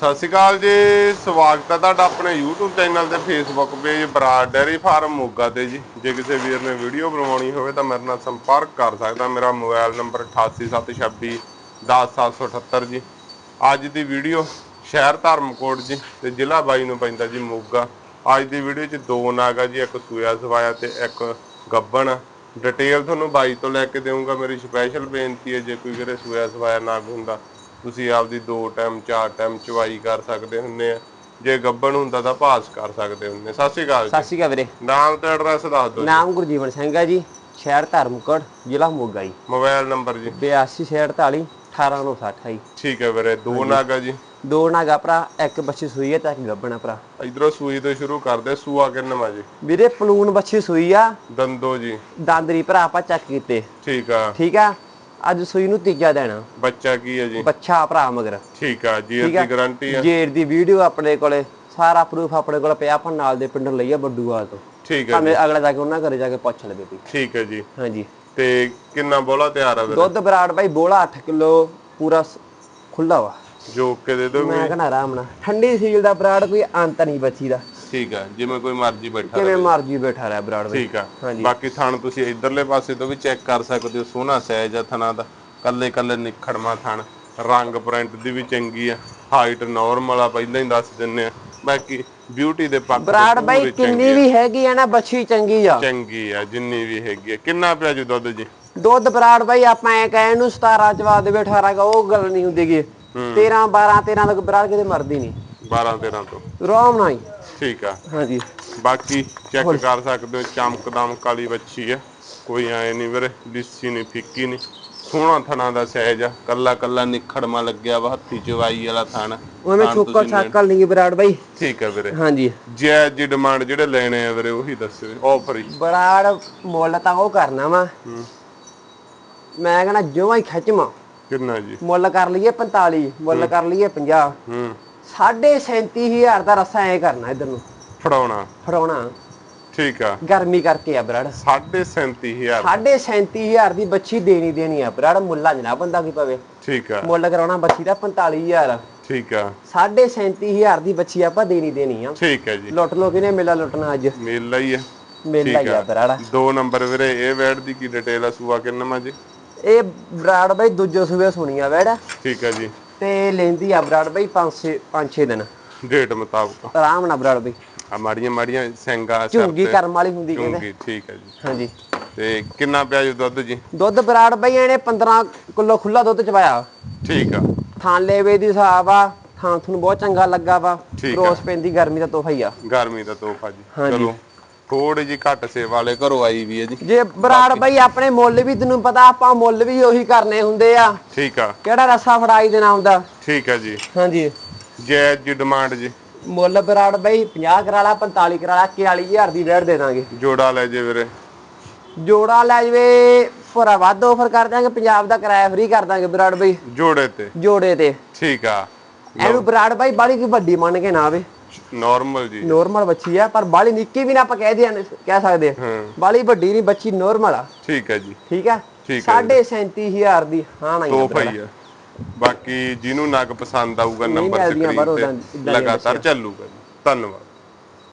ਸਤਿ ਸ਼੍ਰੀ ਅਕਾਲ ਜੀ, ਸਵਾਗਤ ਹੈ ਤੁਹਾਡਾ ਆਪਣੇ YouTube ਚੈਨਲ ਤੇ Facebook page Brar dairy farm Moga ਤੇ ਜੀ। ਜੇ ਕਿਸੇ ਵੀਰ ਨੇ ਵੀਡੀਓ ਬਣਵਾਉਣੀ ਹੋਵੇ ਤਾਂ ਮੇਰੇ ਨਾਲ ਸੰਪਰਕ ਕਰ ਸਕਦਾ। ਮੇਰਾ ਮੋਬਾਈਲ ਨੰਬਰ 8876 10778 ਜੀ। ਅੱਜ ਦੀ ਵੀਡੀਓ ਸ਼ਹਿਰ ਧਰਮਕੋਟ ਜੀ ਤੇ ਜ਼ਿਲ੍ਹਾ ਬਾਈ ਨੂੰ ਪੈਂਦਾ ਜੀ ਮੋਗਾ। ਅੱਜ ਦੀ ਵੀਡੀਓ 'ਚ ਦੋ ਨਾਗ ਆ ਜੀ, ਇੱਕ ਸੂਇਆ ਸਵਾਇਆ ਤੇ ਇੱਕ ਗੱਬਣ ਡਿਟੇਲ ਤੁਹਾਨੂੰ ਬਾਈ ਤੋਂ ਲੈ ਕੇ ਦੇਵਾਂਗਾ ਮੇਰੀ ਸਪੈਸ਼ਲ ਬੇਨਤੀ ਹੈ, ਜੇ ਕੋਈ ਵੀਰੇ ਸੂਇਆ ਸਵਾਇਆ ਨਾਗ ਹੁੰਦਾ ਤੁਸੀਂ ਆਪਦੀ ਦੋ ਟਾਈਮ ਚਾਰ ਟਾਈਮ ਚਵਾਈ ਕਰ ਸਕਦੇ ਹੁੰਦੇ ਆ। ਜੇ ਗੱਬਣ ਹੁੰਦਾ ਤਾਂ ਭਾਸ ਕਰ ਸਕਦੇ ਹੁੰਦੇ ਸਤਿ ਸ਼੍ਰੀ ਅਕਾਲ ਸਤਿ ਸ਼੍ਰੀ ਅਕਾਲ ਵੀਰੇ। ਨਾਮ ਤੇ ਐਡਰੈਸ ਦੱਸ ਦਿਓ ਨਾਮ ਗੁਰਜੀਵਨ ਸਿੰਘ ਹੈ ਜੀ ਸ਼ਹਿਰ ਧਰਮਕੋਟ ਜ਼ਿਲ੍ਹਾ ਮੋਗਾ ਜੀ। ਮੋਬਾਈਲ ਨੰਬਰ ਜੀ। 8248 18860 ਜੀ। ਠੀਕ ਹੈ ਵੀਰੇ ਦੋ ਨਾਗਾ ਜੀ। ਦੋ ਨਾਗਾ ਭਰਾ ਇੱਕ ਬੱਚੀ ਸੂਈ ਹੈ ਤਾਂ ਇੱਕ ਗੱਬਣਾ ਭਰਾ। ਇਧਰੋਂ ਸੂਈ ਤੋਂ ਸ਼ੁਰੂ ਕਰਦੇ ਸੂਆ ਕਿੰਨਵਾ ਜੀ? ਵੀਰੇ ਪਲੂਨ ਬੱਚੀ ਸੂਈ ਆ। ਦੰਦੋ ਜੀ। ਦਾਦਰੀ ਭਰਾ ਆਪਾਂ ਚੈੱਕ ਕੀਤੇ। ਠੀਕ ਆ। ਠੀਕ ਆ? ਅੱਜ ਸੂਈ ਨੂੰ ਤੀਜਾ ਦੇਣਾ। ਬੱਚਾ ਕੀ ਹੈ ਜੀ? ਬੱਚਾ ਭਰਾ ਮਗਰ। ਠੀਕ ਆ ਜੀ ਠੀਕ ਆ? ਦੀ ਗਾਰੰਟੀ ਆ। ਜੇਰ ਦੀ ਵੀਡੀਓ ਆਪਣੇ ਕੋਲੇ ਸਾਰਾ ਪ੍ਰੂਫ ਆਪਣੇ ਕੋਲ ਪਿਆ ਆਪਾਂ ਨਾਲ ਦੇ ਪਿੰਡੋਂ ਲਈ ਆ ਬੱਡੂਵਾਲ ਤੋਂ। ਠੀਕ ਹੈ ਭਾਵੇਂ ਅਗਲਾ ਜਾ ਕੇ ਉਹਨਾਂ ਘਰੇ ਜਾ ਕੇ ਪੁੱਛ ਲਵੇ ਵੀ। ਠੀਕ ਹੈ ਜੀ। ਹਾਂਜੀ। ਤੇ ਕਿੰਨਾ ਬੋਲਾ ਤਿਆਰ ਆ ਵੀਰੇ ਦੁੱਧ ਬਰਾੜ ਬਾਈ ਬੋਲਾ 8 ਕਿਲੋ ਪੂਰਾ ਖੁੱਲਾ ਵਾ। ਜੋ ਕੇ ਦੇ ਦੋਗੇ? ਮੈਂ ਕਹਣਾ ਆਰਾਮ ਨਾਲ। ਠੰਡੀ ਸੀਲ ਦਾ ਬਰਾੜ ਕੋਈ ਅੰਤ ਨਹੀਂ ਬੱਚੀ ਦਾ। ਠੀਕ ਆ ਜਿਵੇਂ ਕੋਈ ਮਰਜ਼ੀ ਬੈਠਾ ਕਿਵੇਂ ਮਰਜ਼ੀ ਬੈਠਾ ਰਿਹਾ ਬਰਾੜ ਬਾਈ ਠੀਕ ਆ ਹਾਂਜੀ। ਬਾਕੀ ਥਣ ਤੁਸੀਂ ਇਧਰਲੇ ਪਾਸੇ ਤੋਂ ਵੀ ਚੈੱਕ ਕਰ ਸਕਦੇ ਹੋ ਸੋਹਣਾ ਸਾਈਜ਼ ਆ ਥਣਾ ਦਾ। ਕੱਲੇ ਕੱਲੇ ਨਿਖੜਮਾ ਥਣ ਰੰਗ ਪ੍ਰਿੰਟ ਦੀ ਵੀ ਚੰਗੀ ਆ ਹਾਈਟ ਨਾਰਮਲ ਆ ਪਹਿਲਾਂ ਹੀ ਦੱਸ ਦਿੰਨੇ ਆ। ਬਾਕੀ ਬਿਊਟੀ ਦੇ ਪੱਖ ਬਰਾੜ ਬਾਈ ਕਿੰਨੀ ਵੀ ਹੈਗੀ ਆ ਨਾ ਬੱਚੀ ਚੰਗੀ ਆ। ਚੰਗੀ ਆ ਜਿੰਨੀ ਵੀ ਹੈਗੀ ਆ। ਕਿੰਨਾ ਪਿਆ ਜੀ ਦੁੱਧ ਜੀ? ਦੁੱਧ ਬਰਾੜ ਬਾਈ ਆਪਾਂ ਐ ਕਹਿਣ ਨੂੰ 17 ਚਵਾ ਦੇਵੇ 18 ਕਾ ਉਹ ਗੱਲ ਨਹੀਂ ਹੁੰਦੀਗੀ 13 12 13 ਤੱਕ ਬਰਾੜ ਕਿਤੇ ਮਰਦੀ ਨਹੀਂ। 12 13 ਤੋਂ। ਆਰਾਮ ਨਾਲ ਹੀ ਠੀਕ ਆ। ਹਾਂਜੀ। ਬਾਕੀ ਚੈੱਕ ਕਰ ਸਕਦੇ ਹੋ ਚਮਕਦਮ ਕਾਲੀ ਬੱਚੀ ਆ। ਕੋਈ ਐ ਨਹੀਂ ਵੀਰੇ ਲਿੱਸੀ ਨਹੀਂ ਫਿੱਕੀ ਨਹੀਂ ਸੋਹਣਾ ਥਣਾ ਦਾ ਸਾਈਜ਼ ਆ। ਕੱਲਾ ਕੱਲਾ ਨਿਖੜਮਾ ਲੱਗਿਆ ਵਾ ਹੱਥੀ ਚਵਾਈ ਵਾਲਾ ਥਣ। ਉਹਵੇਂ ਥਣ ਚੋਕਰ ਤੁਸੀਂ ਛਾਕਲ ਨਹੀਂ ਬਰਾੜ ਬਾਈ। ਠੀਕ ਹੈ ਵੀਰੇ। ਹਾਂਜੀ। ਜੈ ਜੀ ਡਿਮਾਂਡ ਜਿਹੜੇ ਲੈਣੇ ਆ ਵੀਰੇ ਉਹੀ ਦੱਸਿਓ ਆਫਰ ਹੀ। ਬਰਾੜ ਮੁੱਲ ਤਾਂ ਉਹ ਕਰਨਾ ਵਾ। ਮੈਂ ਕਹਿੰਦਾ ਜਿਉਂ ਹੀ ਖਿੱਚਵਾਂ ਕਿੰਨਾ ਜੀ? ਮੁੱਲ ਕਰ ਲਈਏ 45 ਮੁੱਲ ਕਰ ਲਈਏ 50 ਹੂੰ। 37000 ਦਾ ਰਸਾ ਐ ਕਰਨਾ ਇਧਰ ਨੂੰ। ਫੜਾਉਣਾ। ਫੜਾਉਣਾ। ਠੀਕ ਆ। ਗਰਮੀ ਕਰਕੇ ਆ ਬਰਾੜ। 37500 ਸਾਢੇ 37000 ਦੀ ਬੱਚੀ ਦੇਣੀ ਦੇਣੀ ਆ ਬਰਾੜ। ਮੁੱਲਾ ਜਨਾ ਬੰਦਾ ਕੀ ਪਵੇ। ਠੀਕ ਆ। ਮੁੱਲ ਕਰਾਉਣਾ ਬੱਚੀ ਦਾ 45000 ਠੀਕ ਆ। ਸਾਢੇ 37000 ਦੀ ਬੱਚੀ ਆਪਾਂ ਦੇਣੀ ਦੇਣੀ ਆ। ਠੀਕ ਹੈ ਜੀ। ਲੁੱਟ ਲੋ ਕਿਨੇ ਮੇਲਾ ਲੁੱਟਣਾ ਅੱਜ। ਮੇਲਾ ਹੀ ਆ। ਮੇਲਾ ਹੀ ਆ। ਬਰਾੜ। ਦੋ ਨੰਬਰ ਵੀਰੇ ਇਹ ਵੈਡ ਦੀ ਕੀ ਡਿਟੇਲ ਆ? ਸੂਆ ਕਿੰਨਾ ਜੀ? ਇਹ ਬਰਾੜ ਬਾਈ ਦੂਜੋ ਸੂਬੇ ਸੁਣੀ ਆ ਵੈੜ ਠੀਕ ਆ ਜੀ। ਤੇ ਲੈਂਦੀ ਆ ਬਰਾੜ ਬਾਈ 5 5-6 ਦਿਨ। ਡੇਟ ਮੁਤਾਬਕ। ਆਰਾਮ ਨਾਲ ਬਰਾੜ ਬਾਈ। ਆ ਮਾੜੀਆਂ ਮਾੜੀਆਂ ਸਿੰਘਾ ਝੁੰਗੀ ਕਰਮ ਵਾਲੀ ਹੁੰਦੀ ਕਹਿੰਦੇ। ਝੁੰਗੀ ਠੀਕ ਹੈ ਜੀ। ਹਾਂਜੀ। ਤੇ ਕਿੰਨਾ ਪਿਆ ਜੀ ਦੁੱਧ ਜੀ? ਦੁੱਧ ਬਰਾੜ ਬਾਈ ਇਹਨੇ 15 ਕਿਲੋ ਖੁੱਲਾ ਦੁੱਧ ਚਵਾਇਆ ਠੀਕ ਆ। ਥਾਂ ਲੇਵੇ ਦੀ ਹਿਸਾਬ ਆ ਥਾਂ ਤੁਹਾਨੂੰ ਬਹੁਤ ਚੰਗਾ ਲੱਗਾ ਵਾ। ਰੋਸ ਪੈਂਦੀ ਗਰਮੀ ਦਾ ਤੋਹਫਾ ਹੀ ਆ। ਗਰਮੀ ਦਾ ਤੋਹਫਾ ਜੀ। ਚਲੋ। ਥੋੜੀ ਜੀ ਘੱਟ ਸੇਵਾ ਵਾਲੇ ਘਰੋਂ ਆਈ ਵੀ ਹੈ ਜੀ। ਜੇ ਬਰਾੜ ਬਾਈ ਆਪਣੇ ਮੁੱਲ ਵੀ ਤੈਨੂੰ ਪਤਾ ਆਪਾਂ ਮੁੱਲ ਵੀ ਉਹੀ ਕਰਨੇ ਹੁੰਦੇ ਆ। ਠੀਕ ਆ। ਕਿਹੜਾ ਰਸਾ ਫੜਾਈ ਦੇਣਾ ਹੁੰਦਾ? ਠੀਕ ਆ ਜੀ। ਹਾਂਜੀ। ਜੈ ਜੀ ਡਿਮਾਂਡ ਜੀ। ਮੁੱਲ ਬਰਾੜ ਬਾਈ 50 ਕਰਾਲਾ 45 ਕਰਾਲਾ 41000 ਦੀ ਵੇੜ ਦੇ ਦਾਂਗੇ। ਜੋੜਾ ਲੈ ਜੇ ਵੀਰੇ। ਜੋੜਾ ਲੈ ਜਵੇ ਫੋਰਾ ਵੱਧ ਆਫਰ ਕਰ ਦਾਂਗੇ ਪੰਜਾਬ ਦਾ ਕਿਰਾਇਆ ਫ੍ਰੀ ਕਰ ਦਾਂਗੇ ਬਰਾੜ ਬਾਈ। ਜੋੜੇ ਤੇ। ਜੋੜੇ ਤੇ। ਠੀਕ ਆ। ਐਨੂੰ ਬਰਾੜ ਬਾਈ ਕੀ ਵੱਡੀ ਮੰਨ ਕੇ ਨਾ ਆਵੇ। ਨਾਰਮਲ ਜੀ। ਨੋਰਮਲ ਬੱਚੀ ਆ ਪਰ ਬਾਲੀ ਨਿੱਕੀ ਵੀ ਨਾ ਆਪਾਂ ਕਹਿ ਦਿਆਂ ਕਹਿ ਸਕਦੇ ਹਾਂ। ਬਾਲੀ ਵੱਡੀ ਨਹੀਂ ਬੱਚੀ ਨੋਰਮਲ ਆ। ਠੀਕ ਹੈ ਜੀ। ਠੀਕ ਆ? ਠੀਕ ਹੈ ਸਾਢੇ 37000 ਦੀ ਹਾਂ ਨਹੀਂ ਤੋਹਫਾ ਹੀ ਆ। ਬਾਕੀ ਜਿਹਨੂੰ ਨਗ ਪਸੰਦ ਆਊਗਾ ਨੰਬਰ ਸਕਰੀਨ ਤੇ ਲਗਾਤਾਰ ਚੱਲੂਗਾ ਜੀ। ਧੰਨਵਾਦ।